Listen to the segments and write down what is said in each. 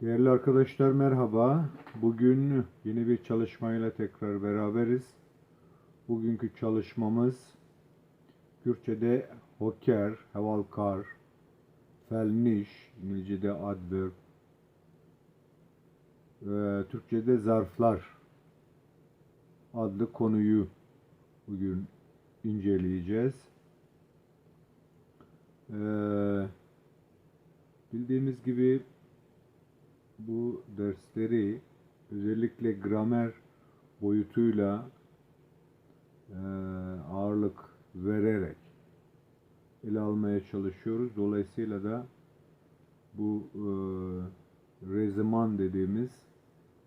Değerli arkadaşlar merhaba. Bugün yeni bir çalışmayla tekrar beraberiz. Bugünkü çalışmamız Kürtçe'de hoker, hevalkar, felniş, İngilizce'de adverb, ve Türkçe'de zarflar adlı konuyu bugün inceleyeceğiz. Ee, bildiğimiz gibi bu dersleri özellikle gramer boyutuyla eee, ağırlık vererek ele almaya çalışıyoruz. Dolayısıyla da bu eee reziman dediğimiz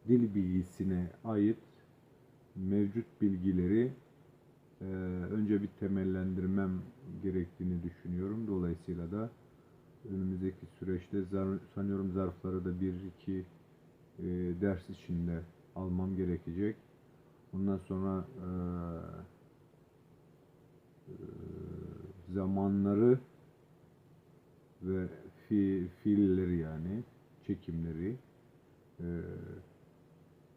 dil bilgisine ait mevcut bilgileri eee, önce bir temellendirmem gerektiğini düşünüyorum. Dolayısıyla da önümüzdeki süreçte zar- sanıyorum zarfları da bir iki e, ders içinde almam gerekecek. Bundan sonra e, e, zamanları ve fi, fiilleri yani çekimleri e,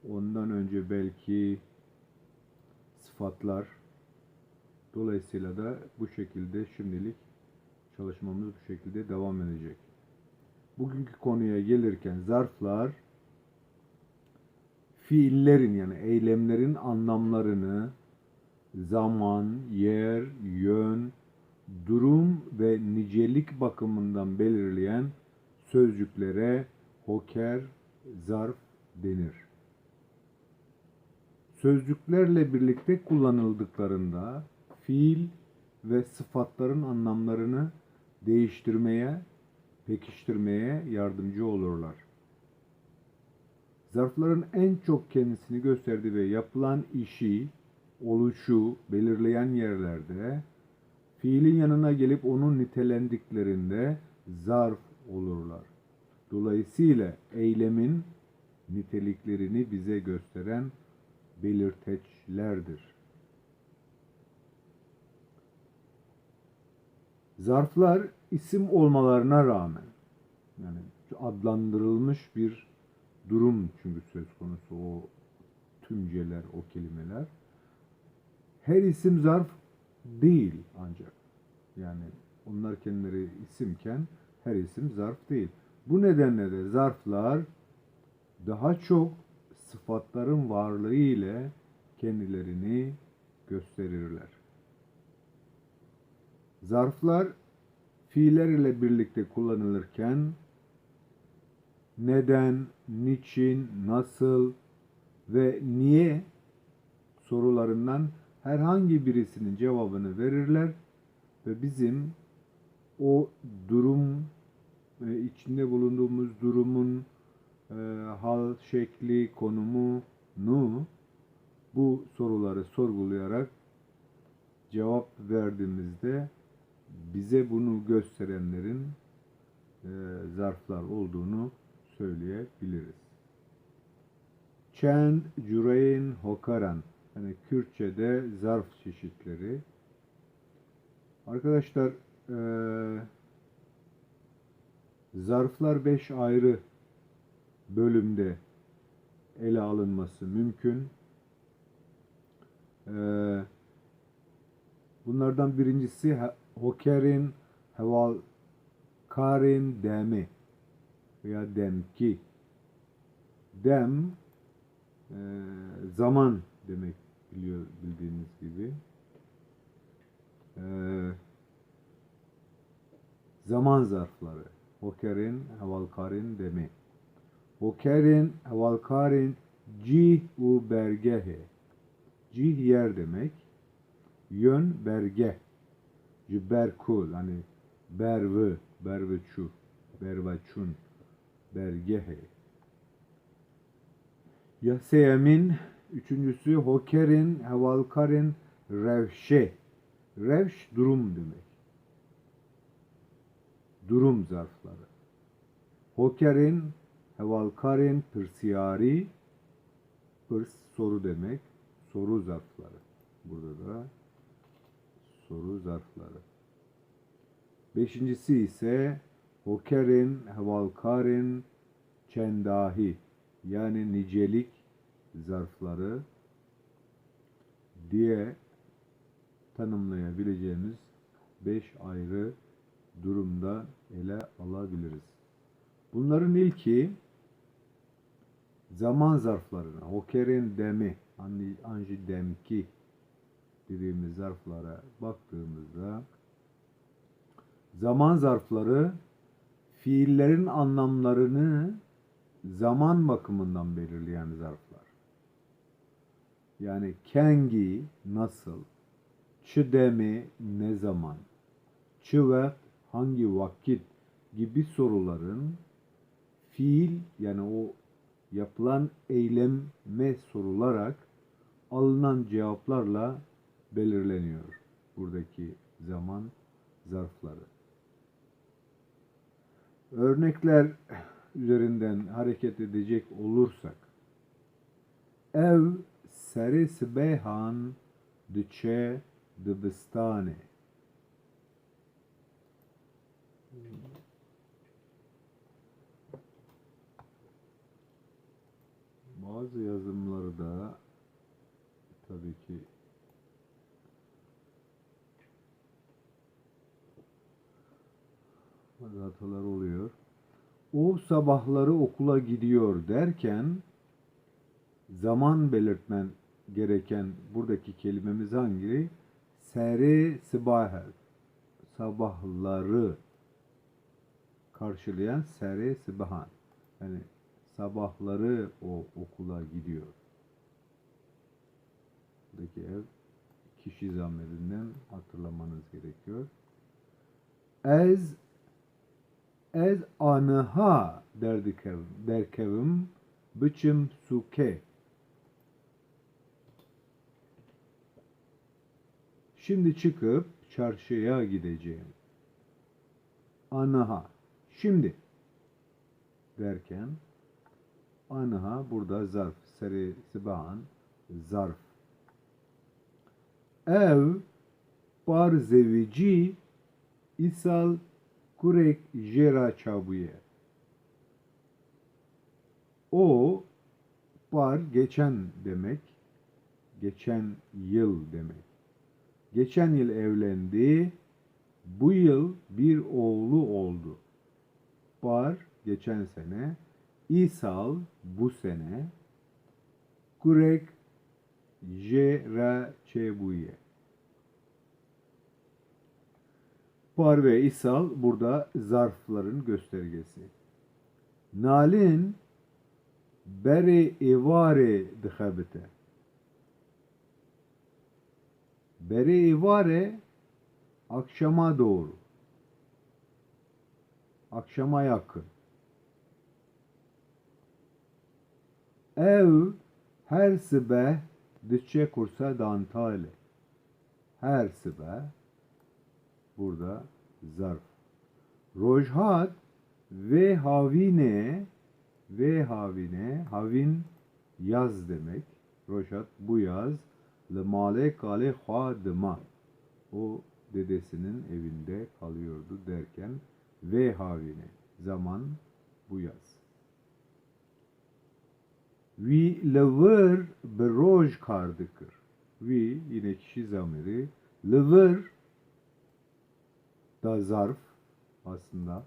ondan önce belki sıfatlar dolayısıyla da bu şekilde şimdilik çalışmamız bu şekilde devam edecek. Bugünkü konuya gelirken zarflar fiillerin yani eylemlerin anlamlarını zaman, yer, yön, durum ve nicelik bakımından belirleyen sözcüklere hoker, zarf denir. Sözcüklerle birlikte kullanıldıklarında fiil ve sıfatların anlamlarını değiştirmeye, pekiştirmeye yardımcı olurlar. Zarfların en çok kendisini gösterdiği ve yapılan işi, oluşu belirleyen yerlerde fiilin yanına gelip onun nitelendiklerinde zarf olurlar. Dolayısıyla eylemin niteliklerini bize gösteren belirteçlerdir. Zarflar isim olmalarına rağmen yani adlandırılmış bir durum çünkü söz konusu o tümceler, o kelimeler. Her isim zarf değil ancak. Yani onlar kendileri isimken her isim zarf değil. Bu nedenle de zarflar daha çok sıfatların varlığı ile kendilerini gösterirler. Zarflar fiiller ile birlikte kullanılırken neden, niçin, nasıl ve niye sorularından herhangi birisinin cevabını verirler ve bizim o durum e, içinde bulunduğumuz durumun e, hal, şekli, konumunu bu soruları sorgulayarak cevap verdiğimizde bize bunu gösterenlerin e, zarflar olduğunu söyleyebiliriz. Çend, Cüreyn, Hokaran yani Kürtçe'de zarf çeşitleri. Arkadaşlar e, zarflar beş ayrı bölümde ele alınması mümkün. E, bunlardan birincisi hokerin, heval, karin, demi veya demki. Dem e, zaman demek biliyor bildiğiniz gibi. E, zaman zarfları. Hokerin, hevalkarin demi. Hokerin, hevalkarin cih u bergehe. Cih yer demek. Yön berge. Berkul hani bervı, berveçu, bervaçun, bergehe. Yasemin üçüncüsü hokerin, hevalkarin, revşe. Revş durum demek. Durum zarfları. Hokerin, hevalkarin, pırsiyari, pırs soru demek. Soru zarfları. Burada da soru zarfları. Beşincisi ise hokerin, hevalkarin, çendahi yani nicelik zarfları diye tanımlayabileceğimiz beş ayrı durumda ele alabiliriz. Bunların ilki zaman zarflarına, hokerin demi, anji demki dediğimiz zarflara baktığımızda zaman zarfları fiillerin anlamlarını zaman bakımından belirleyen zarflar. Yani kengi nasıl, çıdemi ne zaman, çıvet hangi vakit gibi soruların fiil yani o yapılan eyleme sorularak alınan cevaplarla belirleniyor buradaki zaman zarfları. Örnekler üzerinden hareket edecek olursak ev seri sbehan diçe dibistane bazı yazımları da tabii ki hatalar oluyor. O sabahları okula gidiyor derken zaman belirtmen gereken buradaki kelimemiz hangi? Seri sibahe sabahları karşılayan seri sibahan. Yani sabahları o okula gidiyor. Buradaki ev kişi zamirinden hatırlamanız gerekiyor. Ez ez anıha derdikev, derkevim biçim suke. Şimdi çıkıp çarşıya gideceğim. Anaha. Şimdi derken anaha burada zarf. Seri sibahan zarf. Ev par zevici isal kurek jera çabuye. O par geçen demek. Geçen yıl demek. Geçen yıl evlendi. Bu yıl bir oğlu oldu. Par geçen sene. İsal bu sene. Kurek jera çebuye. Par ve isal burada zarfların göstergesi. Nalin beri ivare dixebite. Beri ivare akşama doğru. Akşama yakın. Ev her sibeh diçe kursa dantale. Her sibeh burada zarf. Rojhat ve havine ve havine havin yaz demek. Rojhat bu yaz lemale kale khadma. O dedesinin evinde kalıyordu derken ve havine zaman bu yaz. Vi lever beroj kar dikir. Vi yine kişi zamiri. Lever da zarf aslında.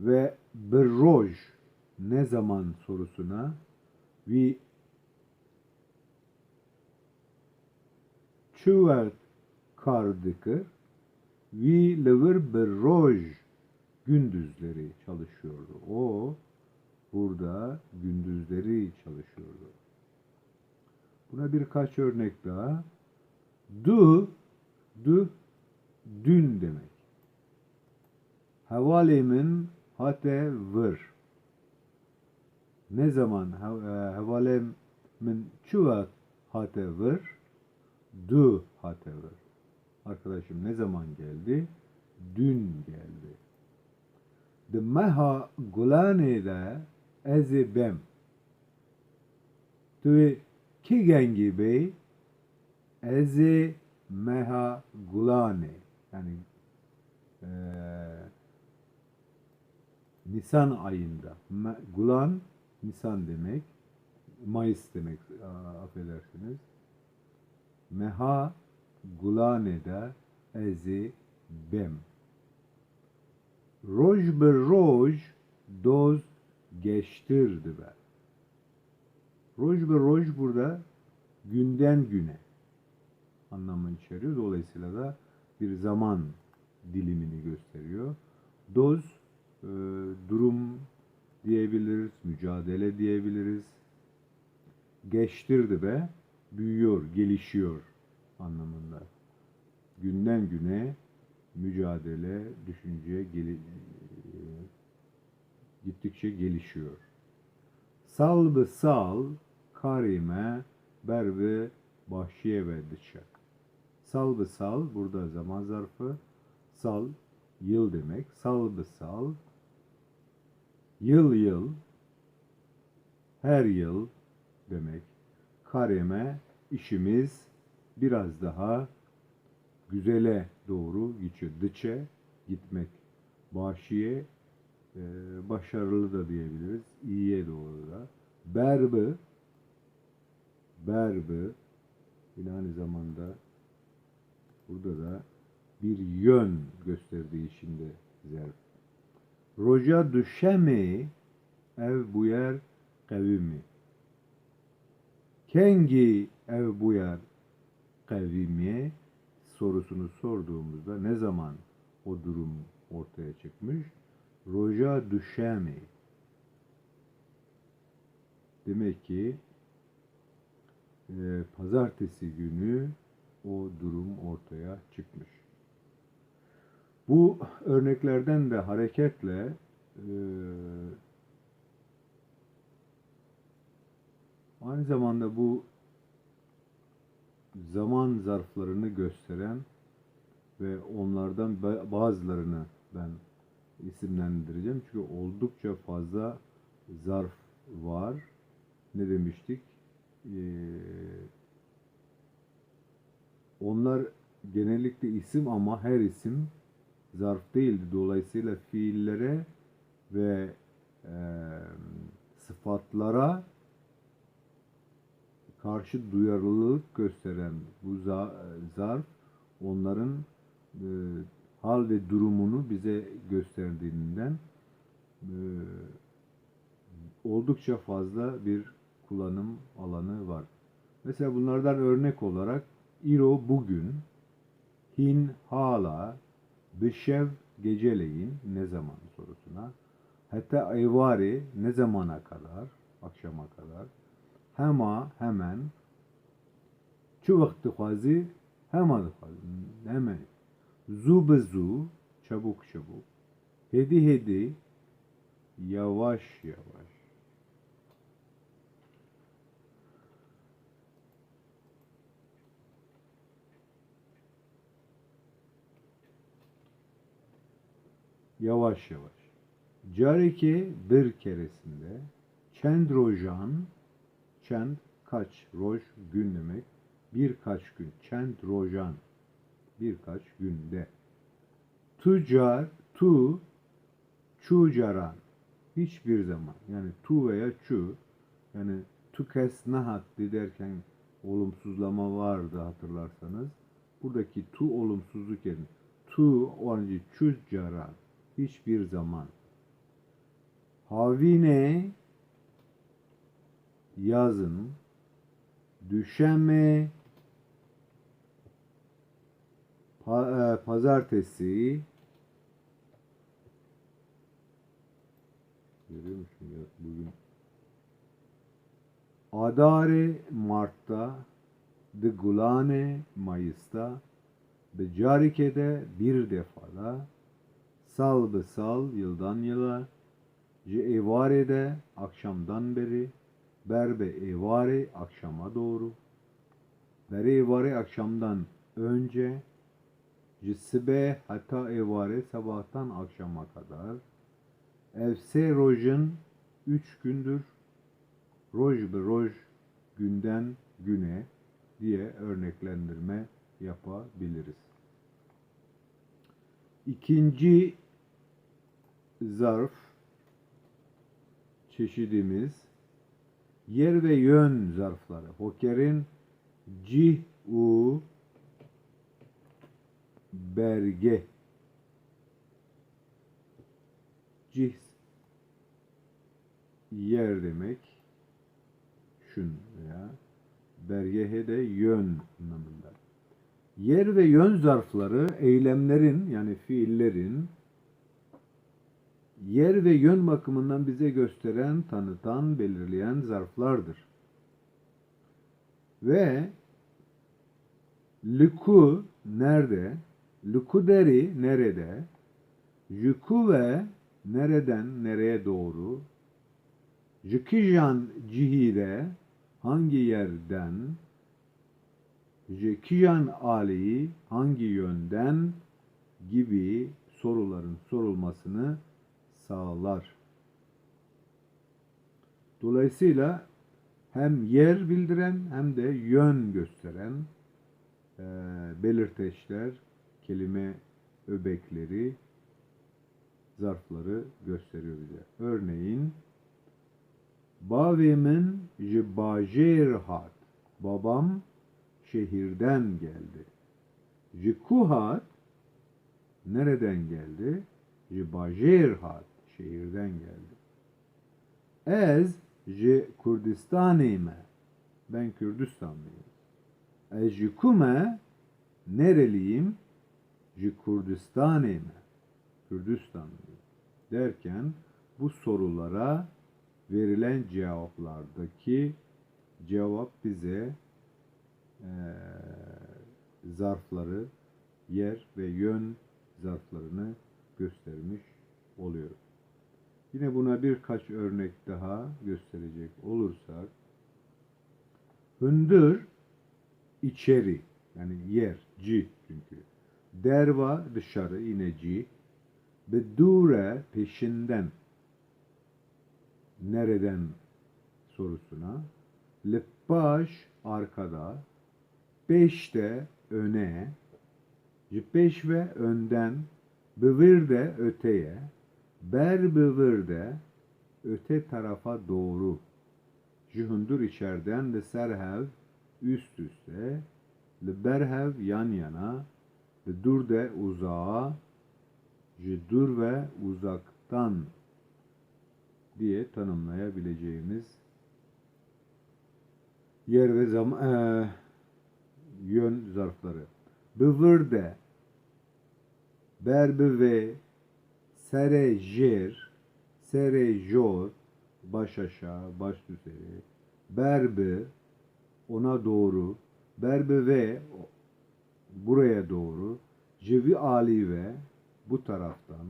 Ve beroj ne zaman sorusuna kar dikir. Vi lever beroj gündüzleri çalışıyordu. O burada gündüzleri çalışıyordu. Buna birkaç örnek daha. Du, du dün demek. Havalemin hate vır. Ne zaman ha- havalemin çuvat hate vır? Du hate vır. Arkadaşım ne zaman geldi? Dün geldi. De meha gulane de ezi bem. Tu ki gengi bey ezi meha gulane yani eee Nisan ayında. Gulan Nisan demek. Mayıs demek affedersiniz. Meha gulanede ezi bem. Roj be roj doz geçtirdi be. Roj be roj burada günden güne anlamını içeriyor. Dolayısıyla da bir zaman dilimini gösteriyor. Doz e, durum diyebiliriz, mücadele diyebiliriz. Geçtirdi be, büyüyor, gelişiyor anlamında. Günden güne mücadele, düşünce geli, e, gittikçe gelişiyor. Salbı sal, karime, berbe, bahşiye ve dıçak. Salbı sal, burada zaman zarfı. Sal, yıl demek. Salbı sal, yıl yıl, her yıl demek. Kareme, işimiz biraz daha güzele doğru geçiyor. Dıçe, gitmek. Bahşiye, e, başarılı da diyebiliriz. İyiye doğru da. Berbı, berbı, yine aynı zamanda burada da bir yön gösterdiği için de. Roja düşemi ev bu yer kavimi. Kengi ev bu yer kavimi sorusunu sorduğumuzda ne zaman o durum ortaya çıkmış? Roja düşemi. Demek ki e, pazartesi günü o durum ortaya çıkmış. Bu örneklerden de hareketle e, aynı zamanda bu zaman zarflarını gösteren ve onlardan ba- bazılarını ben isimlendireceğim. Çünkü oldukça fazla zarf var. Ne demiştik? Ee, onlar genellikle isim ama her isim zarf değildi. Dolayısıyla fiillere ve e, sıfatlara karşı duyarlılık gösteren bu za- zarf onların e, hal ve durumunu bize gösterdiğinden e, oldukça fazla bir kullanım alanı var. Mesela bunlardan örnek olarak İro bugün, hin hala, bişev geceleyin ne zaman sorusuna, hatta evari ne zamana kadar, akşama kadar, hema hemen, çu vakti xwazi, hema hemen, zu be zu, çabuk çabuk, hedi hedi, yavaş yavaş. Yavaş yavaş. Careke bir keresinde çend rojan çend kaç roj gün demek? Birkaç gün çend rojan birkaç günde. Tucar tu çucaran hiçbir zaman. Yani tu veya çu yani tu kes nahat derken olumsuzlama vardı hatırlarsanız. Buradaki tu olumsuzluk yerine tu orange çucaran hiçbir zaman. Havine yazın düşeme e, pazartesi görüyor musun ya bugün? Adare Mart'ta de Gulane Mayıs'ta Becarike'de bir defada Sal be sal yıldan yıla. Ce evare'de akşamdan beri. Berbe evare akşama doğru. Bere evare akşamdan önce. Cisibe hatta evare sabahtan akşama kadar. Evse rojun üç gündür. Roj be roj günden güne diye örneklendirme yapabiliriz. İkinci zarf çeşidimiz yer ve yön zarfları. Hoker'in cih, u, berge, cih, yer demek. Şun veya bergehe de yön anlamında. Yer ve yön zarfları eylemlerin yani fiillerin yer ve yön bakımından bize gösteren, tanıtan, belirleyen zarflardır. Ve lüku nerede, lükuderi nerede, ve nereden nereye doğru, jükijan cihide hangi yerden, jükijan ali hangi yönden? Gibi soruların sorulmasını sağlar. Dolayısıyla hem yer bildiren hem de yön gösteren e, belirteçler, kelime öbekleri, zarfları gösteriyor bize. Örneğin Bavimin jibajer hat. Babam şehirden geldi. Jikuhat nereden geldi? Jibajer hat şehirden geldi. Ez ji Kurdistanime ben Kürdistanlıyım. Ez ji kume nereliyim? Ji Kurdistanime Kürdistanlıyım derken bu sorulara verilen cevaplardaki cevap bize e, zarfları, yer ve yön zarflarını göstermiş oluyor. Yine buna birkaç örnek daha gösterecek olursak hındır içeri yani yer, ci çünkü. Derva dışarı yine ci. Bedure peşinden nereden sorusuna. Leppaş arkada. Beşte öne. Peş ve önden. Bıvır de öteye. Ber bıvır de öte tarafa doğru. Jihundur içeriden de serhev üst üste. Berhev yan yana. Dur de uzağa. Dur ve uzaktan diye tanımlayabileceğimiz yer ve zaman e, yön zarfları. Bıvırde berbe ve sere jer sere jor baş aşağı baş üzeri berbe ona doğru berbe ve buraya doğru cevi ali ve bu taraftan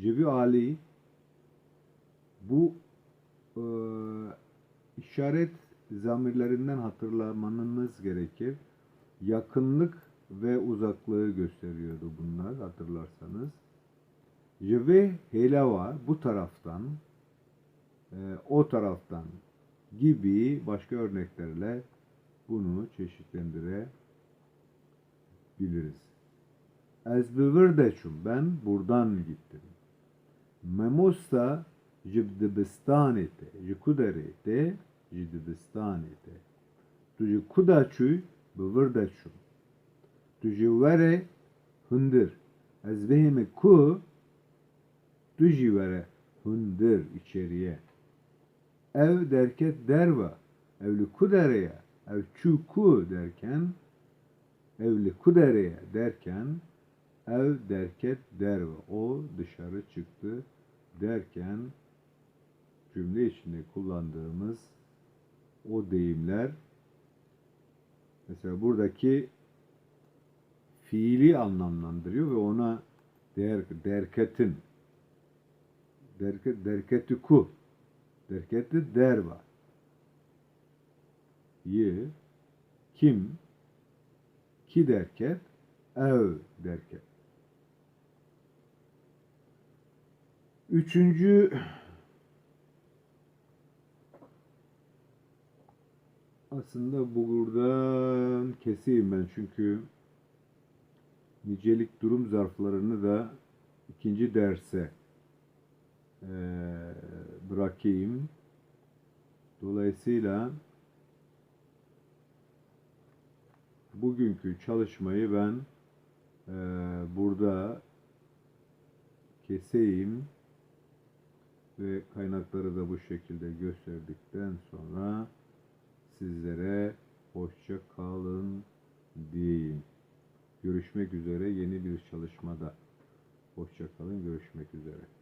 cevi ali bu e, işaret zamirlerinden hatırlamanız gerekir. Yakınlık ve uzaklığı gösteriyordu bunlar hatırlarsanız. Ve helava bu taraftan, e, o taraftan gibi başka örneklerle bunu çeşitlendirebiliriz. Ezbivırdeçum ben buradan gittim. Memosta ji dibistanê te ji ku derê te ji dibistanê te tu ji ku were hundir içeriye. Ev derket derva ev li ku dereye ev çû ku derken ev li ku dereye derken ev derket derva o dışarı çıktı derken cümle içinde kullandığımız o deyimler mesela buradaki fiili anlamlandırıyor ve ona der, derketin derket, derketiku derketi derva yi kim ki derket ev derket. Üçüncü Aslında buradan keseyim ben çünkü nicelik durum zarflarını da ikinci derse bırakayım. Dolayısıyla bugünkü çalışmayı ben burada keseyim ve kaynakları da bu şekilde gösterdikten sonra sizlere hoşça kalın diyeyim. Görüşmek üzere yeni bir çalışmada. Hoşça kalın, görüşmek üzere.